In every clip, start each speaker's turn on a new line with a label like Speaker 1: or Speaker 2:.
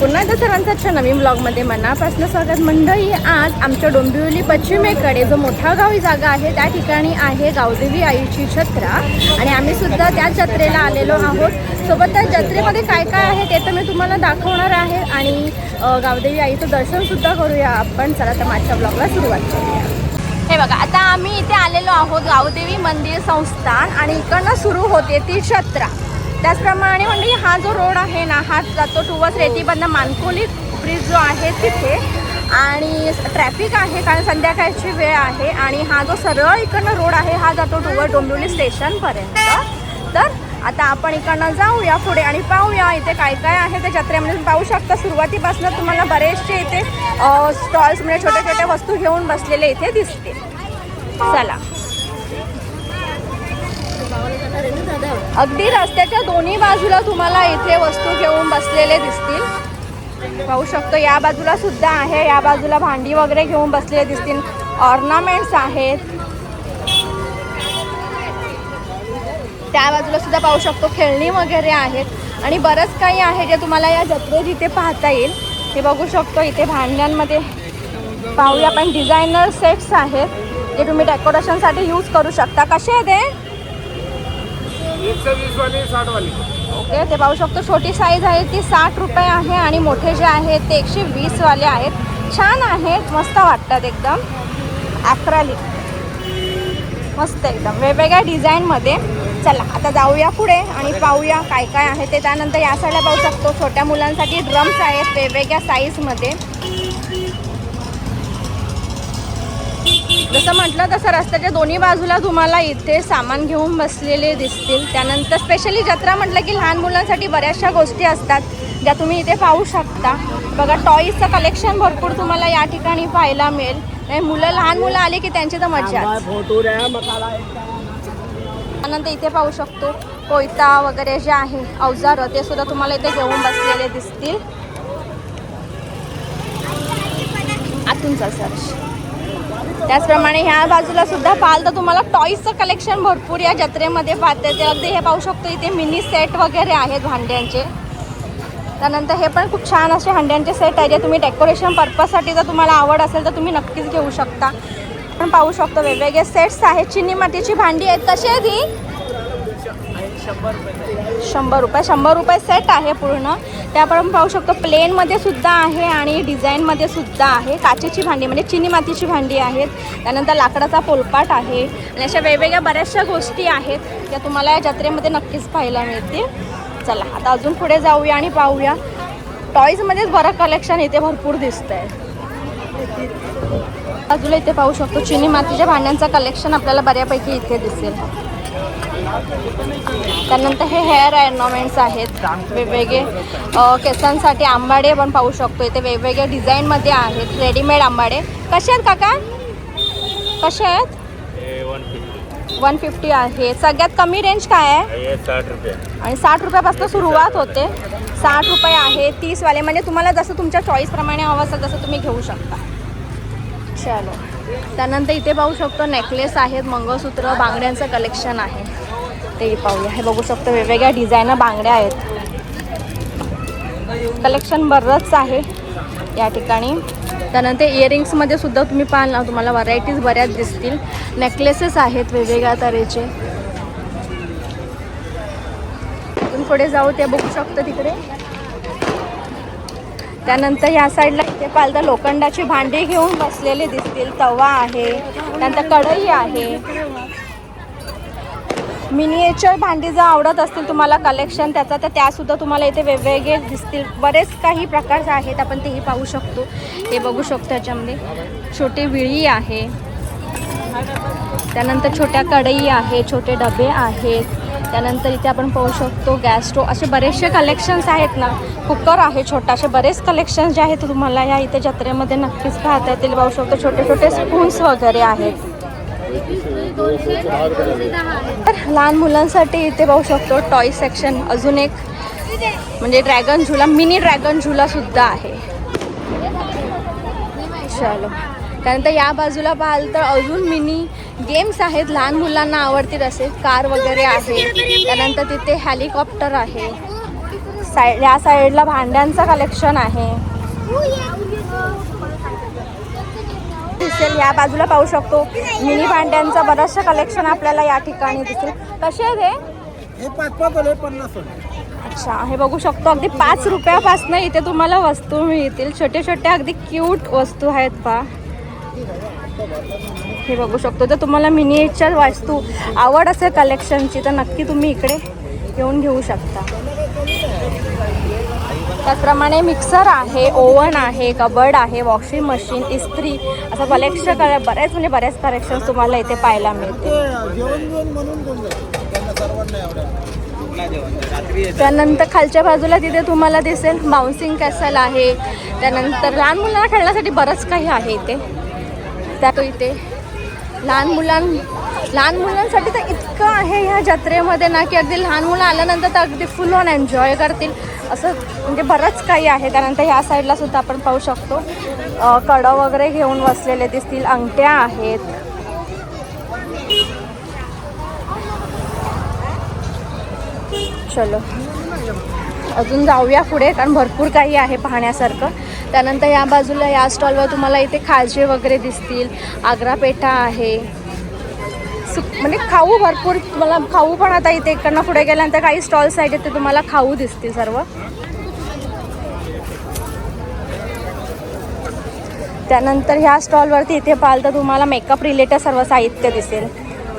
Speaker 1: पुन्हा एकदा सर्वांचं आजच्या नवीन ब्लॉगमध्ये मनापासून स्वागत. मंडळी आज आमच्या डोंबिवली पश्चिमेकडे जो मोठा गावी जागा आहे त्या ठिकाणी आहे गावदेवी आईची जत्रा. आणि आम्ही सुद्धा त्या जत्रेला आलेलो आहोत. सोबत त्या जत्रेमध्ये काय काय आहे ते तर मी तुम्हाला दाखवणार आहे. आणि गावदेवी आईचं दर्शनसुद्धा करूया आपण. चला तर माझ्या ब्लॉगला सुरुवात करूया. हे बघा आता आम्ही इथे आलेलो आहोत गावदेवी मंदिर संस्थान. आणि इकडनं सुरू होते ती जत्रा. त्याचप्रमाणे म्हणजे हा जो रोड आहे ना हा जातो टुवर्स रेतीबंद मानकोली ब्रिज जो आहे तिथे. आणि ट्रॅफिक आहे कारण संध्याकाळची वेळ आहे आणि हा जो सरळ इकडनं रोड आहे हा जातो टुवर डोंबिवली स्टेशनपर्यंत तर आता आपण इकडनं जाऊया पुढे आणि पाहूया इथे काय काय आहे ते जत्रेमध्ये पाहू शकता सुरुवातीपासून तुम्हाला बरेचसे इथे स्टॉल्स म्हणजे छोट्या छोट्या वस्तू घेऊन बसलेले इथे दिसते चला. अगदी रस्त्याच्या दोन्ही बाजूला तुम्हाला इथे वस्तू घेऊन बसलेले दिसतील. पाहू शकतो या बाजूला सुद्धा आहे. या बाजूला भांडी वगैरे घेऊन बसलेले दिसतील. ऑर्नामेंट्स आहेत. त्या बाजूला सुद्धा पाहू शकतो खेळणी वगैरे आहेत. आणि बरंच काही आहे जे तुम्हाला या जत्रेत इथे पाहता येईल. हे बघू शकतो इथे भांड्यांमध्ये पाहूया. पण डिझायनर सेट्स आहेत जे तुम्ही डेकोरेशनसाठी यूज करू शकता. कसे आहे ते
Speaker 2: एकशे वीस वाली साठ वाली.
Speaker 1: ओके ते पाहू शकतो छोटी साईज आहे ती साठ रुपये आहे आणि मोठे जे आहेत ते एकशे वीसवाले आहेत. छान आहेत मस्त वाटतात एकदम. ॲक्रालिक मस्त एकदम. वेगवेगळ्या डिझाईनमध्ये चला आता जाऊया पुढे आणि पाहूया काय काय आहे ते. त्यानंतर या साईडला पाहू शकतो छोट्या मुलांसाठी ड्रम्स आहेत वेगवेगळ्या साईजमध्ये जसं म्हटलं तसं रस्त्याच्या दोन्ही बाजूला तुम्हाला इथे सामान घेऊन बसलेले दिसतील. त्यानंतर स्पेशली जत्रा म्हटलं की लहान मुलांसाठी बऱ्याचशा गोष्टी असतात ज्या तुम्ही इथे पाहू शकता. बघा टॉईजचं कलेक्शन भरपूर तुम्हाला या ठिकाणी पाहायला मिळेल. आणि मुलं लहान मुलं आले की त्यांची तर मजा त्यानंतर इथे पाहू शकतो कोयता वगैरे जे आहे अवजारं ते सुद्धा तुम्हाला इथे घेऊन बसलेले दिसतील. आतून जा सर. त्याचप्रमाणे ह्या बाजूला सुद्धा पाहाल तर तुम्हाला टॉईजचं कलेक्शन भरपूर या जत्रेमध्ये पाहते. ते अगदी हे पाहू शकतो इथे मिनी सेट वगैरे आहेत भांड्यांचे. त्यानंतर हे पण खूप छान असे हंड्यांचे सेट आहे जे तुम्ही डेकोरेशन पर्पजसाठी जर तुम्हाला आवड असेल तर तुम्ही नक्कीच घेऊ शकता. पण पाहू शकतो वेगवेगळे सेट्स आहेत. चिनी मातीची भांडी आहेत. कशी आहेत ही शंभर रुपये शंभर रुपये सेट आहे पूर्ण. त्याप्रमाणे पाहू शकतो प्लेनमध्ये सुद्धा आहे आणि डिझाईनमध्ये सुद्धा आहे. काचेची भांडी म्हणजे चिनी मातीची भांडी आहेत. त्यानंतर लाकडाचा पोलपाट आहे. आणि अशा वेगवेगळ्या बऱ्याचशा गोष्टी आहेत त्या तुम्हाला या जत्रेमध्ये नक्कीच पाहायला मिळतील. चला आता अजून पुढे जाऊया आणि पाहूया. टॉईजमध्येच बरं कलेक्शन इथे भरपूर दिसतं आहे बाजूला इथे पाहू शकतो चिनी मातीच्या भांड्यांचं कलेक्शन आपल्याला बऱ्यापैकी इथे दिसेल. त्यानंतर हे हेअर ऑर्नामेंट्स आहेत वेगवेगळे. केसांसाठी आंबाडे पण पाहू शकतो. इथे वेगवेगळ्या डिझाईनमध्ये आहेत. रेडीमेड आंबाडे. कसे आहेत काका? कसे आहेत?
Speaker 2: वन फिफ्टी
Speaker 1: आहे. सगळ्यात कमी रेंज काय आहे?
Speaker 2: साठ रुपये.
Speaker 1: आणि साठ रुपयापासून सुरुवात होते. साठ रुपये आहे तीसवाले. म्हणजे तुम्हाला जसं तुमच्या चॉईसप्रमाणे हवं असेल तसं तुम्ही घेऊ शकता. चलो. त्यानंतर इथे पाहू शकतो नेकलेस आहेत मंगळसूत्र बांगड्यांचं कलेक्शन आहे. ते पाहूया. हे बघू शकतो वेगवेगळ्या डिझायनर बांगड्या आहेत. कलेक्शन बरंच आहे या ठिकाणी. त्यानंतर इयरिंग्समध्ये सुद्धा तुम्ही पाहाल ना तुम्हाला व्हरायटीज बऱ्याच दिसतील. नेकलेसेस आहेत वेगवेगळ्या तऱ्हेचे. पुढे जाऊ ते बघू शकतो तिकडे. त्यानंतर या साईडला इथे पाहिलं तर लोखंडाची भांडी घेऊन बसलेले दिसतील. तवा आहे त्यानंतर कढई आहे. मिनिएचर भांडी जर आवडत असतील तुम्हाला कलेक्शन त्याचा तर त्यासुद्धा तुम्हाला इथे वेगवेगळे दिसतील. बरेच काही प्रकार आहेत आपण तेही पाहू शकतो. हे बघू शकतो त्याच्यामध्ये छोटी विळी आहे. त्यानंतर छोट्या कढई आहे छोटे डबे आहेत. त्यानंतर इथे आपण पाहू शकतो गॅस स्टोव असे बरेचसे कलेक्शन्स आहेत ना. कुकर आहे छोटा असे बरेच कलेक्शन्स जे आहेत तुम्हाला या इथे जत्रेमध्ये नक्कीच पाहता येतील. पाहू शकतो छोटे छोटे स्पून्स वगैरे आहेत. तर लहान मुलांसाठी इथे पाहू शकतो टॉय सेक्शन अजून एक म्हणजे ड्रॅगन झुला मिनी ड्रॅगन झुला सुद्धा आहे. चलो. त्यानंतर या बाजूला पाहाल तर अजून मिनी गेम्स आहेत लहान मुलांना आवडतील असे कार वगैरे आहे. त्यानंतर तिथे हेलिकॉप्टर आहे. साईड या साईडला भांड्यांचं कलेक्शन आहे. दिसेल या बाजूला पाहू शकतो. मिनी भांड्यांचं बरंचसं कलेक्शन आपल्याला या ठिकाणी दिसेल. कसे आहेत हे?
Speaker 2: पन्नास
Speaker 1: अच्छा हे बघू शकतो. अगदी पाच रुपयापासून इथे तुम्हाला वस्तू मिळतील. छोटे छोटे अगदी क्यूट वस्तू आहेत पा हे बघू शकतो. जर तुम्हाला मिनिएचर वास्तू आवड असेल कलेक्शनची तर नक्की तुम्ही इकडे येऊन घेऊ शकता. त्याचप्रमाणे मिक्सर आहे ओव्हन आहे कबर्ड आहे वॉशिंग मशीन इस्त्री असं कलेक्शन बऱ्याच बरेच म्हणजे बऱ्याच कलेक्शन तुम्हाला इथे पाहायला मिळते त्यानंतर खालच्या बाजूला तिथे तुम्हाला दिसेल बाउन्सिंग कॅसल आहे. त्यानंतर लहान मुलांना खेळण्यासाठी बरंच काही आहे इथे. त्या तो इथे. लहान मुलां लहान मुलांसाठी तर इतकं आहे ह्या जत्रेमध्ये ना की अगदी लहान मुलं आल्यानंतर तर अगदी फुल ऑन एन्जॉय करतील. असं म्हणजे बरंच काही आहे त्यानंतर ह्या साईडला सुद्धा आपण पाहू शकतो. कडं वगैरे घेऊन बसलेले दिसतील अंगठ्या आहेत. चलो. अजून जाऊया पुढे कारण भरपूर काही आहे पाहण्यासारखं. त्यानंतर या बाजूला या स्टॉलवर तुम्हाला इथे खाजे वगैरे दिसतील आग्रा पेठा आहे. सु म्हणजे खाऊ भरपूर तुम्हाला खाऊ पण आता इथे इकडनं पुढे गेल्यानंतर काही स्टॉल्स आहेत ते तुम्हाला खाऊ दिसतील सर्व. त्यानंतर ह्या स्टॉलवरती इथे पाहाल तर तुम्हाला मेकअप रिलेटेड सर्व साहित्य दिसेल.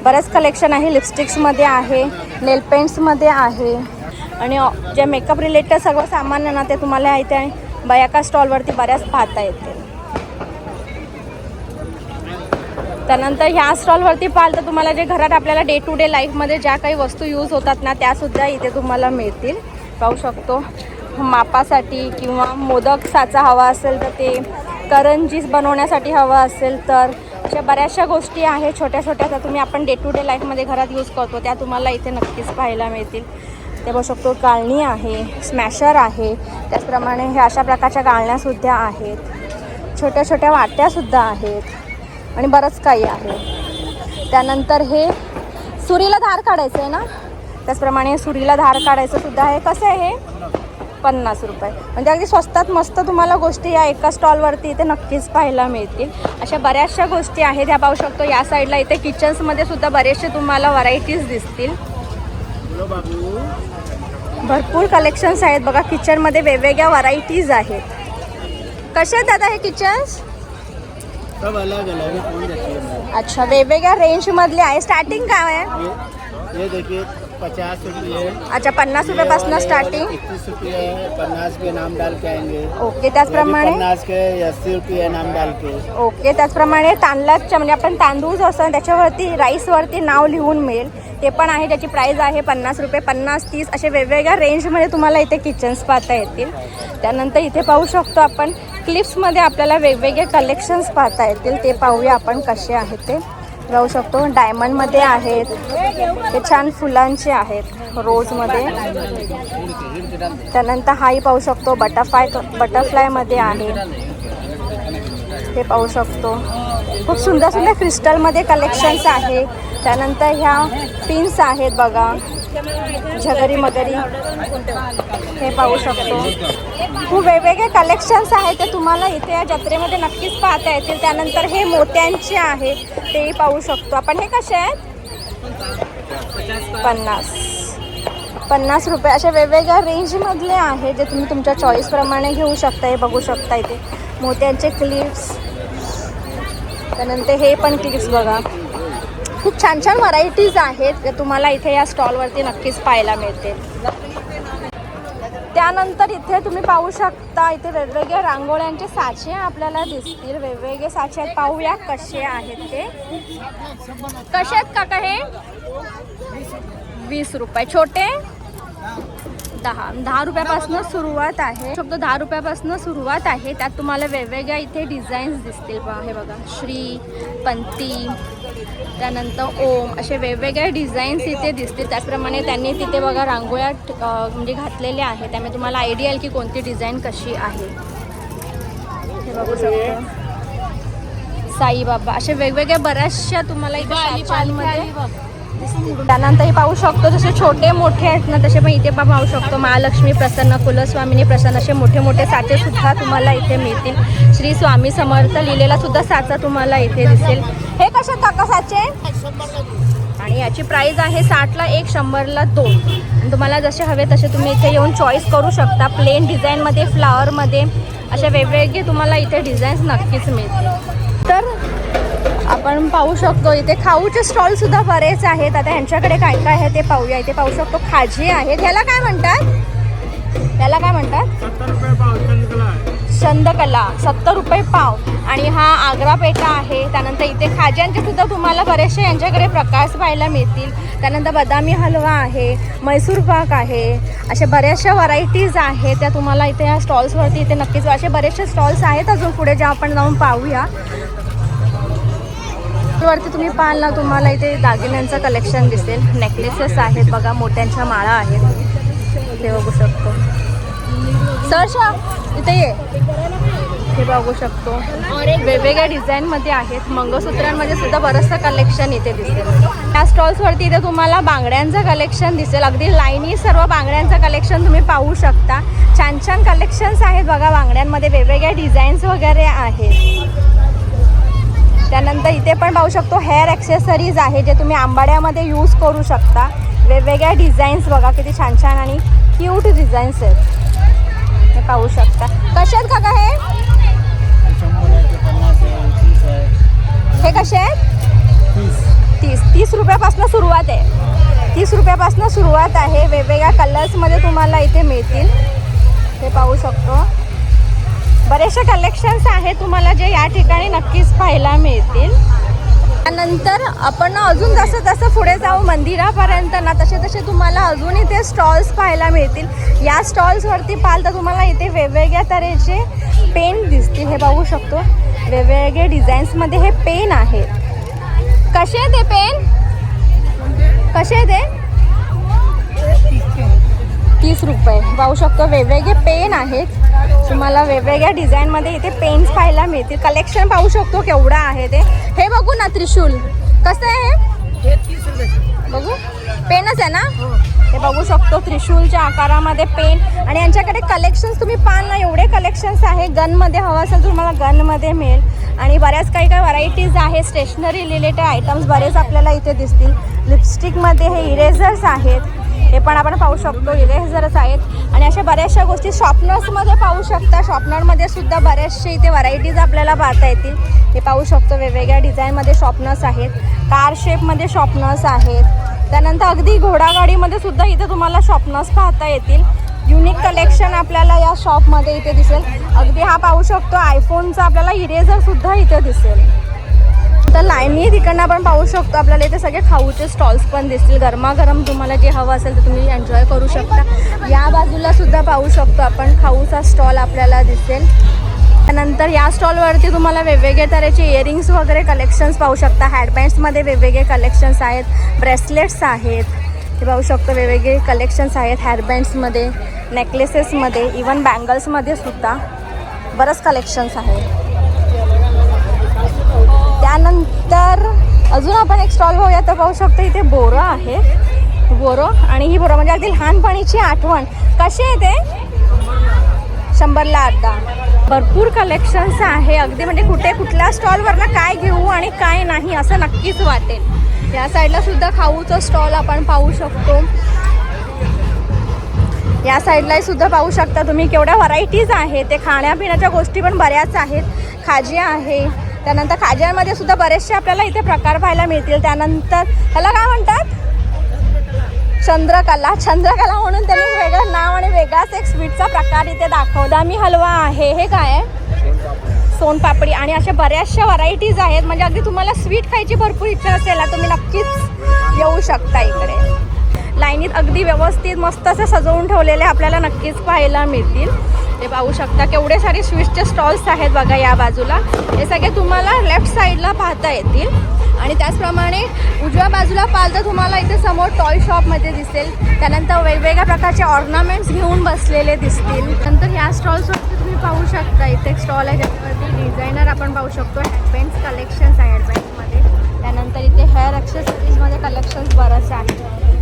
Speaker 1: बरंच कलेक्शन आहे लिपस्टिक्समध्ये आहे नेल पेंट्समध्ये आहे. आणि जे मेकअप रिलेटेड सर्व सामान आहे ना ते तुम्हाला इथे बयाका स्टॉलवरती बऱ्याच पाहता येते त्यानंतर ह्या स्टॉलवरती पाहाल तर तुम्हाला जे घरात आपल्याला डे टू डे लाईफमध्ये ज्या काही वस्तू यूज होतात ना त्यासुद्धा इथे तुम्हाला मिळतील. पाहू शकतो. मापासाठी किंवा मोदक साचा हवा असेल तर ते करंजीस बनवण्यासाठी हवं असेल तर अशा बऱ्याचशा गोष्टी आहेत. छोट्या छोट्या त्या तुम्ही आपण डे टू डे लाईफमध्ये घरात यूज करतो त्या तुम्हाला इथे नक्कीच पाहायला मिळतील. ते बघू शकतो गाळणी आहे स्मॅशर आहे. त्याचप्रमाणे हे अशा प्रकारच्या गाळण्यासुद्धा आहेत. छोट्या छोट्या वाट्यासुद्धा आहेत. आणि बरंच काही आहे. त्यानंतर हे सुरीला धार काढायचं आहे ना? त्याचप्रमाणे सुरीला धार काढायचं सुद्धा आहे. कसं आहे हे? पन्नास रुपये. म्हणजे अगदी स्वस्तात मस्त तुम्हाला गोष्टी या एका स्टॉलवरती इथे नक्कीच पाहायला मिळतील. अशा बऱ्याचशा गोष्टी आहेत. ह्या पाहू शकतो या साईडला इथे किचन्समध्ये सुद्धा बरेचसे तुम्हाला व्हरायटीज दिसतील. भरपूर कलेक्शन्स आहेत. बघा किचनमध्ये वेगवेगळ्या व्हरायटीज आहेत. कसे आहेत दादा हे किचन्स? अच्छा वेगवेगळ्या रेंजमधले आहे. स्टार्टिंग काय आहे?
Speaker 2: पचास रुपये.
Speaker 1: अच्छा पन्नास रुपयापासून स्टार्टिंग
Speaker 2: इक्कीस रुपये पन्नास के नाम डाल के आएंगे.
Speaker 1: ओके त्याचप्रमाणे?
Speaker 2: पन्नास के अस्सी रुपये नाम डाल के.
Speaker 1: ओके त्याचप्रमाणे तांदळाच्या म्हणजे आपण तांदूळ जो असतो त्याच्यावरती राईसवरती नाव लिहून मिळेल. ते पण आहे त्याची प्राईज आहे पन्नास रुपये पन्नास तीस असे वेगवेगळ्या रेंजमध्ये तुम्हाला इथे किचन्स पाहता येतील. त्यानंतर इथे पाहू शकतो आपण क्लिप्समध्ये आपल्याला वेगवेगळे कलेक्शन्स पाहता येतील. ते पाहूया आपण कसे आहेत ते. जाऊ शकतो. डायमंडमध्ये आहेत. ते छान फुलांचे आहेत रोजमध्ये त्यानंतर हाही पाहू शकतो. बटरफ्लाय बटरफ्लायमध्ये आहे. हे पाहू शकतो. खूप सुंदर सुंदर क्रिस्टलमध्ये कलेक्शन्स आहे. त्यानंतर ह्या पिन्स आहेत बघा. झगरी मगरी. हे पाहू शकतो. खूप वेगवेगळे कलेक्शन्स आहेत ते तुम्हाला इथे या जत्रेमध्ये नक्कीच पाहता येतील. त्यानंतर हे मोत्यांचे आहे तेही पाहू शकतो. आपण हे कसे आहेत? पन्नास. पन्नास रुपये. अशा वेगवेगळ्या रेंजमधले आहे जे तुम्ही तुमच्या चॉईसप्रमाणे घेऊ शकता. हे बघू शकता इथे. मोत्यांचे क्लिप्स त्यानंतर हे पण क्लिप्स बघा. खूप छान छान व्हरायटीज आहेत जे तुम्हाला इथे या स्टॉलवरती नक्कीच पाहायला मिळतील. त्यानंतर इथे तुम्ही पाहू शकता इथे वेगवेगळ्या रांगोळ्यांचे साचे आपल्याला दिसतील. वेगवेगळे साचे आहेत. पाहूया कसे आहेत ते. कसे आहेत काका हे? वीस रुपये. छोटे? दहा. दहा रुपयापासून सुरुवात आहे. फक्त दहा रुपयापासून सुरुवात आहे. त्यात तुम्हाला वेगवेगळ्या इथे डिझाईन्स दिसतील बघा हे बघा. श्री पंती त्यानंतर ओम असे वेगवेगळ्या डिझाईन्स इथे दिसतील. त्याचप्रमाणे त्यांनी तिथे बघा रांगोळ्या म्हणजे घातलेल्या आहेत. त्यामुळे तुम्हाला आयडिया येईल की कोणती डिझाईन कशी आहे. हे बघू शकतो. साईबाबा. असे वेगवेगळ्या बऱ्याचशा तुम्हाला इथे त्यानंतर हे पाहू शकतो जसे छोटे मोठे आहेत ना तसे पण इथे पण पाहू शकतो. महालक्ष्मी प्रसन्न कुलस्वामिनी प्रसन्न असे मोठे मोठे साचे सुद्धा तुम्हाला इथे मिळतील. श्री स्वामी समर्थ लिहिलेला सुद्धा साचा तुम्हाला इथे दिसेल. हे कसे काका साचे? आणि याची प्राइस आहे साठला एक शंभरला दोन. आणि तुम्हाला जसे हवे तसे तुम्ही इथे येऊन चॉईस करू शकता. प्लेन डिझाईनमध्ये फ्लावरमध्ये अशा वेगवेगळे तुम्हाला इथे डिझाईन्स नक्कीच मिळतील. तर आपण पाहू शकतो इथे खाऊचे स्टॉल सुद्धा बरेच आहेत. आता ह्यांच्याकडे काय काय आहे ते पाहूया. इथे पाहू शकतो खाजी आहेत ह्याला काय म्हणतात? त्याला काय म्हणतात?
Speaker 2: चंदकला.
Speaker 1: सत्तर रुपये पाव. आणि हा आग्रा पेठा आहे. त्यानंतर इथे खाज्यांचे सुद्धा तुम्हाला बरेचसे यांच्याकडे प्रकाश पाहायला मिळतील. त्यानंतर बदामी हलवा आहे. मैसूर पाक आहे. अशा बऱ्याचशा व्हरायटीज आहेत. त्या तुम्हाला इथे या स्टॉल्सवरती इथे नक्कीच असे बरेचसे स्टॉल्स आहेत. अजून पुढे जे आपण जाऊन पाहूया. वरती तुम्ही पाहाल ना तुम्हाला इथे दागिन्यांचं कलेक्शन दिसेल. नेकलेसेस आहेत बघा मोठ्यांच्या माळा आहेत. ते बघू शकतो. सरशा इथे ये. हे बघू शकतो. वेगवेगळ्या डिझाईनमध्ये आहेत. मंगळसूत्रांमध्ये सुद्धा बरंचसं कलेक्शन इथे दिसेल. त्या स्टॉल्सवरती इथे तुम्हाला बांगड्यांचं कलेक्शन दिसेल. अगदी लाईनी सर्व बांगड्यांचं कलेक्शन तुम्ही पाहू शकता. छान छान कलेक्शन्स आहेत बघा बांगड्यांमध्ये वेगवेगळ्या डिझाईन्स वगैरे आहेत. त्यानंतर इथे पण पाहू शकतो हेअर ॲक्सेसरीज आहे जे तुम्ही आंबाड्यामध्ये यूज करू शकता. वेगवेगळ्या डिझाईन्स बघा किती छान छान आणि क्यूट डिझाईन्स आहेत. हे पाहू शकता. कशात काका हे? हे कसे आहेत?
Speaker 2: तीस.
Speaker 1: तीस तीस रुपयापासून सुरुवात आहे. तीस रुपयापासून सुरुवात आहे. वेगवेगळ्या कलर्समध्ये तुम्हाला इथे मिळतील. हे पाहू शकतो. बरेचसे कलेक्शन्स आहेत तुम्हाला जे या ठिकाणी नक्कीच पाहायला मिळतील. त्यानंतर आपण अजून जसं जसं पुढे जाऊ मंदिरापर्यंत ना तसे तसे तुम्हाला अजून इथे स्टॉल्स पाहायला मिळतील. या स्टॉल्सवरती पाहाल तर तुम्हाला इथे वेगवेगळ्या तऱ्हेचे पेन दिसतील. हे बघू शकतो. वेगवेगळे डिझाईन्समध्ये हे पेन आहेत. कसे आहे ते पेन कसे आहे ते रुपये. पाहू शकतो वेगवेगळे पेन आहेत. तुम्हाला वेगवेगळ्या डिझाईनमध्ये इथे पेन्स पाहायला मिळतील. कलेक्शन पाहू शकतो केवढं आहे ते. हे बघू ना त्रिशूल. कसं आहे हे?
Speaker 2: हे
Speaker 1: बघू. पेनच आहे ना? हे. बघू शकतो त्रिशूलच्या आकारामध्ये पेन. आणि यांच्याकडे कलेक्शन्स तुम्ही पाहाल ना एवढे कलेक्शन्स आहे गनमध्ये हवं असेल तुम्हाला गनमध्ये मिळेल. आणि बऱ्याच काही काही व्हरायटीज आहे स्टेशनरी रिलेटेड आयटम्स बरेच आपल्याला इथे दिसतील. लिपस्टिकमध्ये हे इरेझर्स आहेत. हे पण आपण पाहू शकतो इरेझर्स आहेत. आणि अशा बऱ्याचशा गोष्टी शॉपनर्समध्ये पाहू शकता. शॉपनरमध्ये सुद्धा बऱ्याचशे इथे व्हरायटीज आपल्याला पाहता येतील. हे पाहू शकतो वेगवेगळ्या डिझाईनमध्ये शॉपनर्स आहेत. कार शेपमध्ये शॉपनर्स आहेत. त्यानंतर अगदी घोडागाडीमध्ये सुद्धा इथे तुम्हाला शॉपनर्स पाहता येतील. युनिक कलेक्शन आपल्याला या शॉपमध्ये इथे दिसेल. अगदी हा पाहू शकतो आयफोनचा आपल्याला इरेझर सुद्धा इथे दिसेल. तर लाईनी तिकडनं आपण पाहू शकतो. आपल्याला इथे सगळे खाऊचे स्टॉल्स पण दिसतील. गरमागरम तुम्हाला जे हवं असेल तर तुम्ही एन्जॉय करू शकता. या बाजूला सुद्धा पाहू शकतो आपण. खाऊचा स्टॉल आपल्याला दिसेल. त्यानंतर या स्टॉलवरती तुम्हाला वेगवेगळे तऱ्हेचे इयरिंग्स वगैरे कलेक्शन्स पाहू शकता. हॅडबँड्समध्ये वेगवेगळे कलेक्शन्स आहेत. ब्रेसलेट्स आहेत. हे पाहू शकतो वेगवेगळे कलेक्शन्स आहेत हॅरबँड्समध्ये नेकलेसेसमध्ये इवन बँगल्समध्ये सुद्धा. बरंच कलेक्शन्स आहेत त्यानंतर अजून आपण एक स्टॉल बघूया. तर पाहू शकतो इथे बोरं आहे बोरं आणि ही बोरं म्हणजे अगदी लहानपणीची आठवण. कशी आहे ते? शंभरला अर्धा. भरपूर कलेक्शन्स आहे. अगदी म्हणजे कुठे कुठल्या स्टॉलवरनं काय घेऊ आणि काय नाही असं नक्कीच वाटेल. या साईडला सुद्धा खाऊचं स्टॉल आपण पाहू शकतो. या साईडलाही सुद्धा पाहू शकता तुम्ही केवढ्या व्हरायटीज आहेत. ते खाण्यापिण्याच्या गोष्टी पण बऱ्याच आहेत. खाजी आहे. त्यानंतर खाज्यांमध्ये सुद्धा बरेचसे आपल्याला इथे प्रकार पाहायला मिळतील. त्यानंतर ह्याला काय म्हणतात? चंद्रकला. चंद्रकला म्हणून त्यांनी वेगळं नाव आणि वेगळाच एक स्वीटचा प्रकार इथे दाखवला. मी हलवा आहे. हे काय आहे? सोनपापडी आणि अशा बऱ्याचशा व्हरायटीज आहेत. म्हणजे अगदी तुम्हाला स्वीट खायची भरपूर इच्छा असेल तुम्ही नक्कीच येऊ शकता इकडे. लाईनीत अगदी व्यवस्थित मस्त असे सजवून ठेवलेले आपल्याला नक्कीच पाहायला मिळतील. ते पाहू शकता केवढे सारे स्वीटचे स्टॉल्स आहेत बघा या बाजूला. हे सगळे तुम्हाला लेफ्ट साईडला पाहता येतील. आणि त्याचप्रमाणे उजव्या बाजूला पाहाल तर तुम्हाला इथे समोर टॉय शॉपमध्ये दिसेल. त्यानंतर वेगवेगळ्या प्रकारचे ऑर्नामेंट्स घेऊन बसलेले दिसतील. नंतर ह्या स्टॉल्सवरती तुम्ही पाहू शकता इथे एक स्टॉल आहे ज्याच्यावरती डिझायनर आपण पाहू शकतो हँडपेन्स कलेक्शन्स आहे हँडपेन्समध्ये त्यानंतर इथे हेअर ॲक्सेसरीजमध्ये कलेक्शन्स बरंच आहे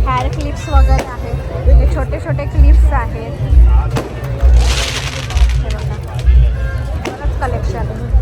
Speaker 1: हेअर क्लिप्स वगैरे आहेत. हे छोटे छोटे क्लिप्स आहेत. बरंच कलेक्शन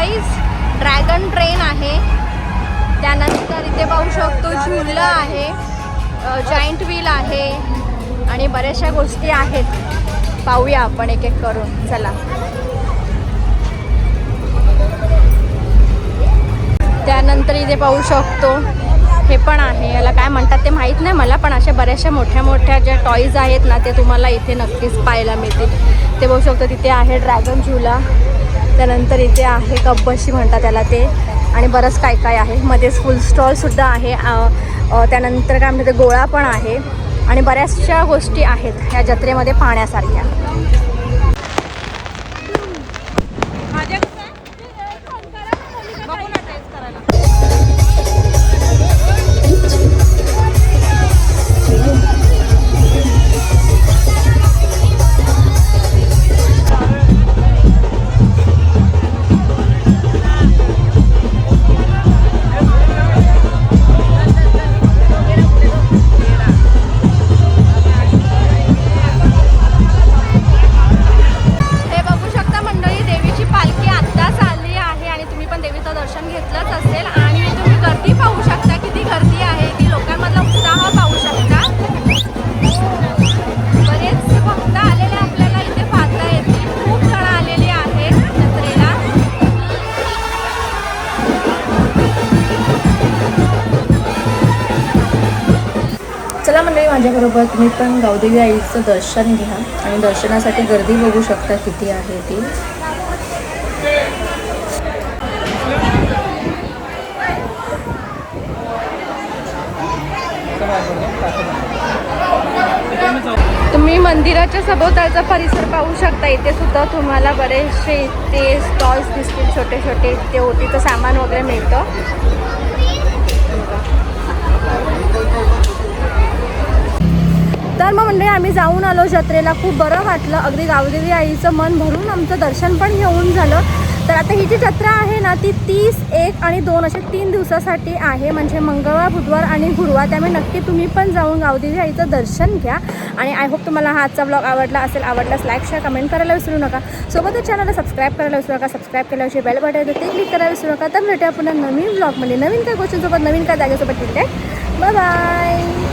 Speaker 1: टॉईज ड्रॅगन ट्रेन आहे. त्यानंतर इथे पाहू शकतो झुलं आहे जॉईंट व्हील आहे आणि बऱ्याचशा गोष्टी आहेत. पाहूया आपण एक एक करून. चला. त्यानंतर इथे पाहू शकतो. हे पण आहे. याला काय म्हणतात ते माहीत नाही मला पण अशा बऱ्याचशा मोठ्या मोठ्या ज्या टॉईज आहेत ना ते तुम्हाला इथे नक्कीच पाहायला मिळतील. ते बघू शकतो तिथे आहे ड्रॅगन झुला त्यानंतर इथे आहे कब्बशी म्हणतात त्याला ते. आणि बरंच काय काय आहे. मध्येच फुल स्टॉलसुद्धा आहे. त्यानंतर काय म्हणतात ते गोळा पण आहे. आणि बऱ्याचशा गोष्टी आहेत ह्या जत्रेमध्ये पाहण्यासारख्या.
Speaker 3: चला माझ्याबरोबर. तुम्ही पण गावदेवी आईचं दर्शन घ्या आणि दर्शनासाठी गर्दी बघू शकता किती आहे ती.
Speaker 1: तुम्ही मंदिराच्या सभोवतालचा परिसर पाहू शकता. इथे सुद्धा तुम्हाला बरेचसे इथे स्टॉल्स दिसतील छोटे छोटे ते ओटीचं सामान वगैरे मिळतं. तर मग म्हणजे आम्ही जाऊन आलो जत्रेला. खूप बरं वाटलं. अगदी गावदेवी आईचं मन भरून आमचं दर्शन पण घेऊन झालं. तर आता ही जी जत्रा आहे ना ती तीस एक आणि दोन असे तीन दिवसासाठी आहे. म्हणजे मंगळवार बुधवार आणि गुरुवार. त्यामुळे नक्की तुम्ही पण जाऊन गावदेवी आईचं दर्शन घ्या. आणि आय होप तुम्हाला हा आजचा ब्लॉग आवडला असेल आवडल्यास लाईक शेअर कमेंट करायला विसरू नका. सोबतच चॅनलला सबस्क्राईब करायला विसरू नका. सबस्क्राईब केल्याविषयी बेल बटन ते क्लिक करायला विसरू नका. तर भेटूया पुन्हा नवीन ब्लॉगमध्ये नवीन काय गोष्टींसोबत नवीन काय जागेसोबत. ठीक आहे? Bye bye